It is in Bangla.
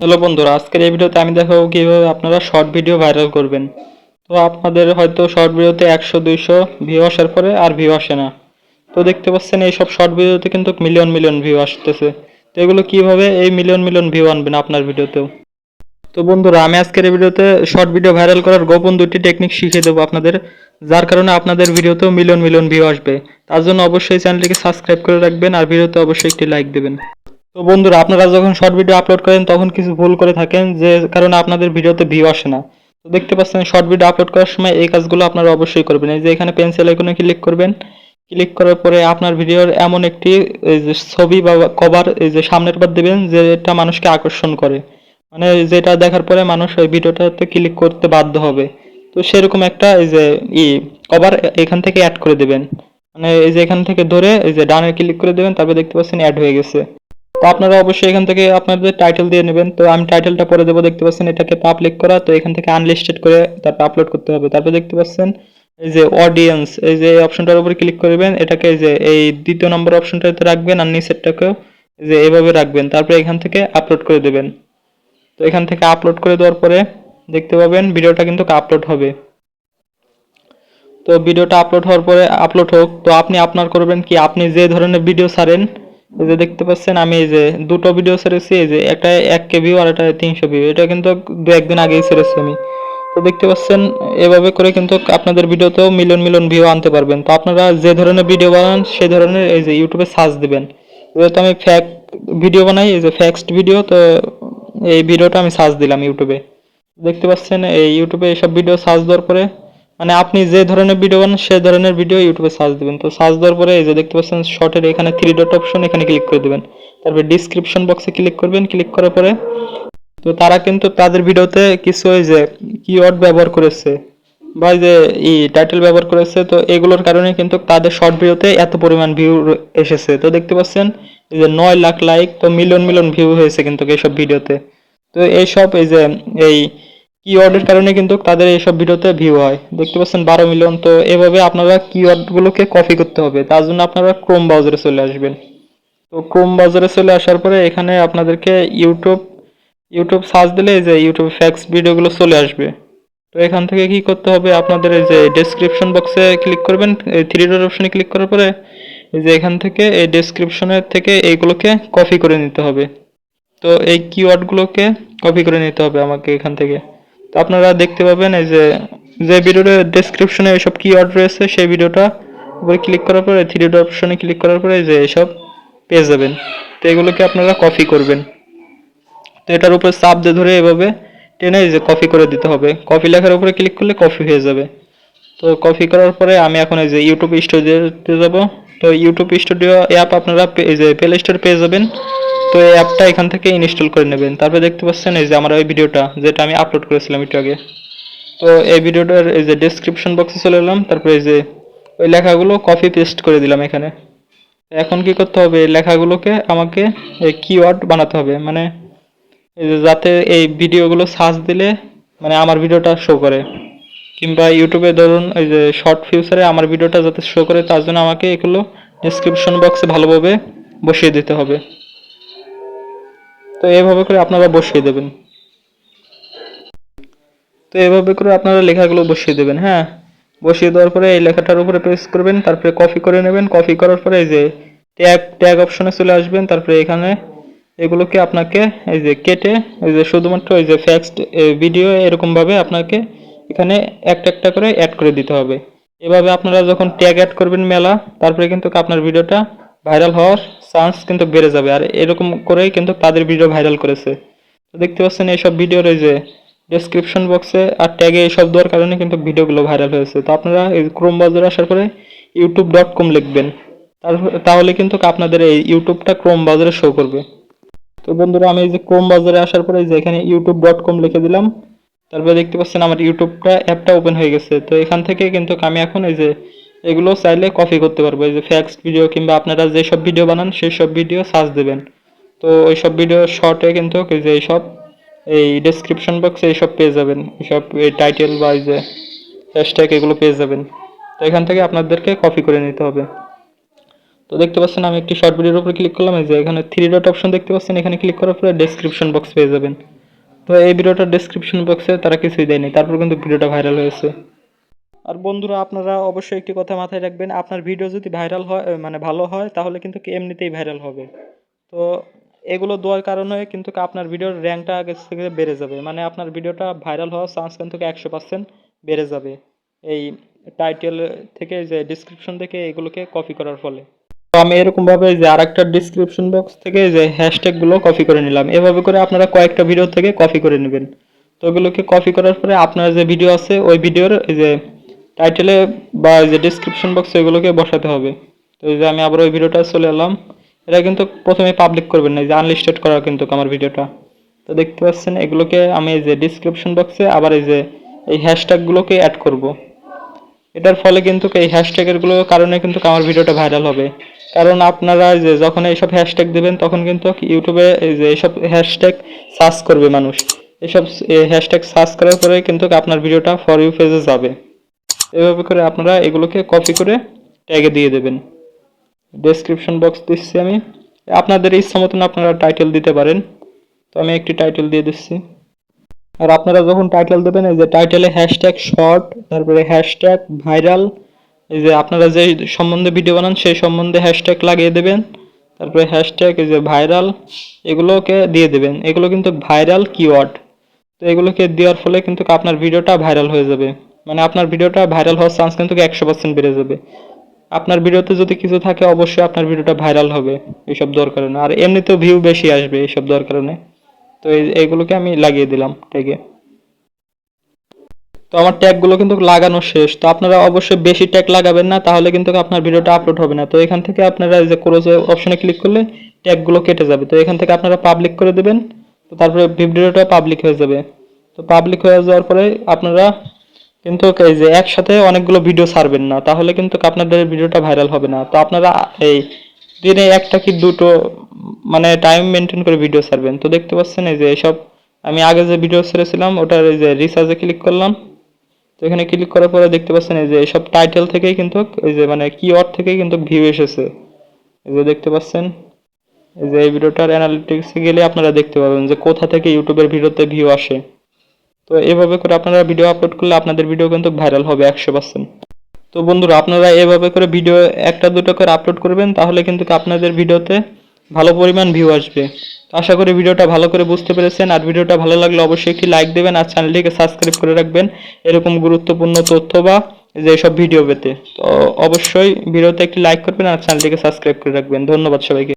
হ্যালো বন্ধুরা, আজকের এই ভিডিওতে আমি দেখাবো কীভাবে আপনারা শর্ট ভিডিও ভাইরাল করবেন। তো আপনাদের হয়তো শর্ট ভিডিওতে একশো, দুইশো ভিউ আসার পরে আর ভিউ আসে না। তো দেখতে পাচ্ছেন এই সব শর্ট ভিডিওতে কিন্তু মিলিয়ন মিলিয়ন ভিউ আসতেছে। তো এগুলো কীভাবে এই মিলিয়ন মিলিয়ন ভিউ আনবেন আপনার ভিডিওতেও? তো বন্ধুরা, আমি আজকের এই ভিডিওতে শর্ট ভিডিও ভাইরাল করার গোপন দুটি টেকনিক শিখিয়ে দেবো আপনাদের। যার কারণে আপনাদের ভিডিওতেও মিলিয়ন মিলিয়ন ভিউ আসবে। তার জন্য অবশ্যই চ্যানেলটিকে সাবস্ক্রাইব করে রাখবেন আর ভিডিওতে অবশ্যই একটি লাইক দেবেন। তো বন্ধুরা, আপনারা যখন শর্ট ভিডিও আপলোড করেন, তখন কিছু ভুল করে থাকেন, যে কারণে আপনাদের ভিডিওতে ভিউ আসে না। তো দেখতে পাচ্ছেন শর্ট ভিডিও আপলোড করার সময় এই কাজগুলো আপনারা অবশ্যই করবেন। এই যে এখানে পেন্সিল আইকনে ক্লিক করবেন ক্লিক করার পরে আপনার ভিডিওর এমন একটি, এই যে ছবি বা কভার এই যে সামনের বার দেবেন যে এটা মানুষকে আকর্ষণ করে। মানে যেটা দেখার পরে মানুষ ওই ভিডিওটাতে ক্লিক করতে বাধ্য হবে। তো সেরকম একটা, এই যে ই কভার এখান থেকে অ্যাড করে দেবেন। মানে এই যে এখান থেকে ধরে, এই যে ডানে ক্লিক করে দেবেন, তারপরে দেখতে পাচ্ছেন অ্যাড হয়ে গেছে। তো আপনারা অবশ্যই এখান থেকে আপনাদের টাইটেল দিয়ে নেবেন। তো আমি টাইটেলটা পরে দেবো, দেখতে পাচ্ছেন এটাকে পাবলিক করা। তো এখান থেকে আনলিস্টেড করে তারপর আপলোড করতে হবে। তারপর দেখতে পাচ্ছেন এই যে অডিয়েন্স এই যে অপশনটার উপর ক্লিক করবেন। এটাকে যে এই দ্বিতীয় নম্বর অপশনটাতে রাখবেন আর নিচেরটাকেও যে এভাবে রাখবেন। তারপরে এখান থেকে আপলোড করে দেবেন। তো এখান থেকে আপলোড করে দেওয়ার পরে দেখতে পাবেন ভিডিওটা কিন্তু আপলোড হবে। তো ভিডিওটা আপলোড হওয়ার পরে আপলোড হোক। তো আপনি আপনার করবেন কি? আপনি যে ধরনের ভিডিও ছাড়েন যে দেখতে পাচ্ছেন, আমি এই যে দুটো ভিডিও ছেড়েছি, এই যে একটা এক কে ভিউ আর একটা তিনশো ভিউ এটা কিন্তু দু একদিন আগেই ছেড়েছি আমি। তো দেখতে পাচ্ছেন, এভাবে করে কিন্তু আপনাদের ভিডিওতেও মিলিয়ন মিলিয়ন ভিউ আনতে পারবেন। তো আপনারা যে ধরনের ভিডিও বানান সেই ধরনের এই যে ইউটিউবে সার্চ দিবেন। যেহেতু আমি ফ্যাক ভিডিও বানাই, এই যে ফ্যাক্সড ভিডিও তো এই ভিডিওটা আমি সার্চ দিলাম ইউটিউবে দেখতে পাচ্ছেন, এই ইউটিউবে এইসব ভিডিও সার্চ দেওয়ার পরে মানে আপনি যে ধরনের ভিডিও বানান, সে ধরনের ভিডিও ইউটিউবে সার্চ দিবেন। তো সার্চ দেওয়ার পরে এই যে দেখতে পাচ্ছেন শর্টের এখানে থ্রি ডট অপশন এখানে ক্লিক করে দেবেন। তারপরে ডিসক্রিপশন বক্সে ক্লিক করবেন ক্লিক করার পরে তো তারা কিন্তু তাদের ভিডিওতে কিছু ওই যে কিওয়ার্ড ব্যবহার করেছে বা যে ই টাইটেল ব্যবহার করেছে, তো এগুলোর কারণে কিন্তু তাদের শর্ট ভিডিওতে এত পরিমাণ ভিউ এসেছে। তো দেখতে পাচ্ছেন, এই যে নয় লাখ লাইক তো মিলিয়ন মিলিয়ন ভিউ হয়েছে কিন্তু এইসব ভিডিওতে তো এইসব এই যে এই কিওয়ার্ডের কারণে কিন্তু তাদের এইসব ভিডিওতে ভিউ হয়। দেখতে পাচ্ছেন বারো মিলিয়ন, তো এভাবে আপনারা কিওয়ার্ডগুলোকে কপি করতে হবে। তার জন্য আপনারা ক্রোম ব্রাউজারে চলে আসবেন। তো ক্রোম ব্রাউজারে চলে আসার পরে এখানে আপনাদেরকে ইউটিউব ইউটিউব সার্চ দিলে এই যে ইউটিউব ফ্যাক্স ভিডিওগুলো চলে আসবে। তো এখান থেকে কি করতে হবে? আপনাদের এই যে ডেসক্রিপশন বক্সে ক্লিক করবেন। থ্রি ডট অপশনে ক্লিক করার পরে এই যে এখান থেকে এই ডেসক্রিপশনের থেকে এইগুলোকে কপি করে নিতে হবে। তো এই কিওয়ার্ডগুলোকে কপি করে নিতে হবে আমাকে এখান থেকে। তো আপনারা দেখতে পাবেন এই যে যে ভিডিওর ডেসক্রিপশনে এইসব কিওয়ার্ড রয়েছে, সেই ভিডিওটা উপরে ক্লিক করার পরে থ্রি ডট অপশনে ক্লিক করার পরে যে এইসব পেয়ে যাবেন। তো এগুলোকে আপনারা কপি করবেন। তো এটার উপরে চাপ দিয়ে ধরে এভাবে টেনে যে কপি করে দিতে হবে। কপি লেখার উপরে ক্লিক করলে কপি হয়ে যাবে। তো কপি করার পরে আমি এখন এই যে ইউটিউব স্টুডিওতে যাব। তো ইউটিউব স্টুডিও অ্যাপ আপনারা এই যে প্লে স্টোর পেয়ে যাবেন। তো এই অ্যাপটা এখান থেকে ইনস্টল করে নেবেন। তারপরে দেখতে পাচ্ছেন এই যে আমার ওই ভিডিওটা, যেটা আমি আপলোড করেছিলাম একটু আগে। তো এই ভিডিওটার এই যে ডেসক্রিপশন বক্সে চলে এলাম, তারপরে এই যে ওই লেখাগুলো কপি পেস্ট করে দিলাম এখানে। এখন কি করতে হবে? লেখাগুলোকে আমাকে কিওয়ার্ড বানাতে হবে। মানে যাতে এই ভিডিওগুলো সার্চ দিলে মানে আমার ভিডিওটা শো করে। কিংবা ইউটিউবে ধরুন ওই যে শর্ট ফিউচারে আমার ভিডিওটা যাতে শো করে, তার জন্য আমাকে এগুলো ডেসক্রিপশন বক্সে ভালোভাবে বসিয়ে দিতে হবে। তো এইভাবে করে আপনারা বসিয়ে দেবেন। তো এইভাবে করে আপনারা লেখাগুলো বসিয়ে দেবেন হ্যাঁ? বসিয়ে দেওয়ার পরে এই লেখাটার উপরে প্রেস করবেন, তারপরে কপি করে নেবেন। কপি করার পরে এই যে ট্যাগ ট্যাগ অপশনে চলে আসবেন, তারপরে এখানে এগুলোকে আপনাকে এই যে কেটে, এই যে শুধুমাত্র এই যে ফ্যাক্সড ভিডিও এরকম ভাবে আপনাকে এখানে একটা একটা করে অ্যাড করে দিতে হবে। এভাবে আপনারা যখন ট্যাগ অ্যাড করবেন মেলা, তারপরে কিন্তু আপনার ভিডিওটা ভাইরাল হওয়ার চান্স কিন্তু বেড়ে যাবে। আর এরকম করেই কিন্তু তাদের ভিডিও ভাইরাল করেছে। তো দেখতে পাচ্ছেন এইসব ভিডিওর এই যে ডেসক্রিপশন বক্সে আর ট্যাগে এইসব দেওয়ার কারণে কিন্তু ভিডিওগুলো ভাইরাল হয়েছে। তো আপনারা এই ক্রোম বাজারে আসার পরে ইউটিউব ডট কম লিখবেন। তাহলে কিন্তু আপনাদের এই ইউটিউবটা ক্রোম বাজারে শো করবে। তো বন্ধুরা, আমি এই যে ক্রোম বাজারে আসার পরে যে এখানে ইউটিউব ডট কম লিখে দিলাম। তারপরে দেখতে পাচ্ছেন আমার ইউটিউবটা অ্যাপটা ওপেন হয়ে গেছে। তো এখান থেকে কিন্তু আমি এখন এই যে এগুলো চাইলে কপি করতে পারব। এই যে ফ্যাক্স ভিডিও কিংবা আপনারা যেসব ভিডিও বানান, সেই সব ভিডিও সার্চ দেবেন। তো ওই সব ভিডিও শর্টে কিন্তু যে এইসব, এই ডেসক্রিপশন বক্সে এইসব পেয়ে যাবেন। এইসব, এই টাইটেল বা এই যে হ্যাশট্যাগ এগুলো পেয়ে যাবেন। তো এখান থেকে আপনাদেরকে কপি করে নিতে হবে। তো দেখতে পাচ্ছেন আমি একটি শর্ট ভিডিওর উপর ক্লিক করলাম। এই যে এখানে থ্রি ডট অপশন দেখতে পাচ্ছেন। এখানে ক্লিক করার পরে ডেসক্রিপশন বক্স পেয়ে যাবেন। তো এই ভিডিওটার ডেসক্রিপশন বক্সে তারা কিছুই দেয়নি। তারপর কিন্তু ভিডিওটা ভাইরাল হয়েছে। আর বন্ধুরা, আপনারা অবশ্যই একটি কথা মাথায় রাখবেন, আপনার ভিডিও যদি ভাইরাল হয় মানে ভালো হয়, তাহলে কিন্তু এমনিতেই ভাইরাল হবে? তো এগুলো দেওয়ার কারণে কিন্তু আপনার ভিডিওর র্যাঙ্কটা আগে থেকে বেড়ে যাবে। মানে আপনার ভিডিওটা ভাইরাল হওয়ার চান্স কিন্তু একশো পার্সেন্ট বেড়ে যাবে। এই টাইটেল থেকে যে ডিসক্রিপশন থেকে এগুলোকে কপি করার ফলে। তো আমি এরকমভাবে যে আরেকটা ডিসক্রিপশন বক্স থেকে যে হ্যাশট্যাগুলো কপি করে নিলাম। এভাবে করে আপনারা কয়েকটা ভিডিও থেকে কপি করে নেবেন। তো ওগুলোকে কপি করার পরে আপনার যে ভিডিও আছে, ওই ভিডিওর যে টাইটেলে বা যে ডিসক্রিপশন বক্সে এগুলোকে বসাতে হবে। তো যে আমি আবার ওই ভিডিওটা চলে এলাম। এটা কিন্তু প্রথমে পাবলিক করবেন না যে আনলিস্টেড করা কিন্তু আমার ভিডিওটা। তো দেখতে পাচ্ছেন, এগুলোকে আমি এই যে ডিসক্রিপশন বক্সে আবার এই যে এই হ্যাশট্যাগুলোকে অ্যাড করব। এটার ফলে কিন্তু এই হ্যাশট্যাগেরগুলোর কারণে কিন্তু আমার ভিডিওটা ভাইরাল হবে। কারণ আপনারা যে যখন এইসব হ্যাশট্যাগ দিবেন, তখন কিন্তু ইউটিউবে এই যে এইসব হ্যাশট্যাগ সার্চ করবে মানুষ। এইসব হ্যাশট্যাগ সার্চ করার পরে কিন্তু আপনার ভিডিওটা ফর ইউ পেজে যাবে। এভাবে করে আপনারা এগুলোকে কপি করে ট্যাগে দিয়ে দেবেন। ডেসক্রিপশন বক্স দিচ্ছি আমি। আপনাদের ইচ্ছা মতন আপনারা টাইটেল দিতে পারেন। তো আমি একটি টাইটেল দিয়ে দিচ্ছি। আর আপনারা যখন টাইটেল দেবেন, এই যে টাইটেলে হ্যাশট্যাগ শর্ট তারপরে হ্যাশট্যাগ ভাইরাল এই যে আপনারা যে সম্বন্ধে ভিডিও বানান, সেই সম্বন্ধে হ্যাশট্যাগ লাগিয়ে দেবেন। তারপরে হ্যাশট্যাগ এই যে ভাইরাল এগুলোকে দিয়ে দেবেন। এগুলো কিন্তু ভাইরাল কিওয়ার্ড তো এগুলোকে দেওয়ার ফলে কিন্তু আপনার ভিডিওটা ভাইরাল হয়ে যাবে। মানে আপনার ভিডিওটা ভাইরাল হওয়ার চান্স কিন্তু একশো পার্সেন্ট বেড়ে যাবে। আপনার ভিডিওতে যদি কিছু থাকে, অবশ্যই আপনার ভিডিওটা ভাইরাল হবে এইসব দরকার না আর এমনিতেও ভিউ বেশি আসবে এইসব দরকার নেই তো এই এইগুলোকে আমি লাগিয়ে দিলাম ট্যাগে তো আমার ট্যাগগুলো কিন্তু লাগানো শেষ। তো আপনারা অবশ্যই বেশি ট্যাগ লাগাবেন না, তাহলে কিন্তু আপনার ভিডিওটা আপলোড হবে না। তো এখান থেকে আপনারা যে ক্রোজ অপশনে ক্লিক করলে ট্যাগগুলো কেটে যাবে। তো এখান থেকে আপনারা পাবলিক করে দেবেন, তো তারপরে ভিডিওটা পাবলিক হয়ে যাবে। তো পাবলিক হয়ে যাওয়ার পরে আপনারা কিন্তু এই যে একসাথে অনেকগুলো ভিডিও ছাড়বেন না, তাহলে কিন্তু আপনাদের ভিডিওটা ভাইরাল হবে না। তো আপনারা এই দিনে একটা কি দুটো মানে টাইম মেনটেন করে ভিডিও ছাড়বেন। তো দেখতে পাচ্ছেন এই যে এসব, আমি আগে যে ভিডিও ছেড়েছিলাম, ওটার এই যে রিসার্চে ক্লিক করলাম। তো এখানে ক্লিক করার পরে দেখতে পাচ্ছেন এই যে এসব টাইটেল থেকেই কিন্তু, এই যে মানে কিওয়ার্ড থেকেই কিন্তু ভিউ এসেছে। এই যে দেখতে পাচ্ছেন, এই যে এই ভিডিওটার অ্যানালিটিক্সে গেলে আপনারা দেখতে পাবেন যে কোথা থেকে ইউটিউবের ভিডিওতে ভিউ আসে। তো এভাবে করে আপনারা ভিডিও আপলোড করলে আপনাদের ভিডিও কিন্তু ভাইরাল হবে একশো পার্সেন্ট তো বন্ধুরা, আপনারা এভাবে করে ভিডিও একটা দুটো করে আপলোড করবেন, তাহলে কিন্তু আপনাদের ভিডিওতে ভালো পরিমাণ ভিউ আসবে। আশা করি ভিডিওটা ভালো করে বুঝতে পেরেছেন, আর ভিডিওটা ভালো লাগলে অবশ্যই একটি লাইক দেবেন, আর চ্যানেলটিকে সাবস্ক্রাইব করে রাখবেন। এরকম গুরুত্বপূর্ণ তথ্য বা যে সব ভিডিও পেতে। তো অবশ্যই ভিডিওতে একটি লাইক করবেন, আর চ্যানেলটিকে সাবস্ক্রাইব করে রাখবেন। ধন্যবাদ সবাইকে।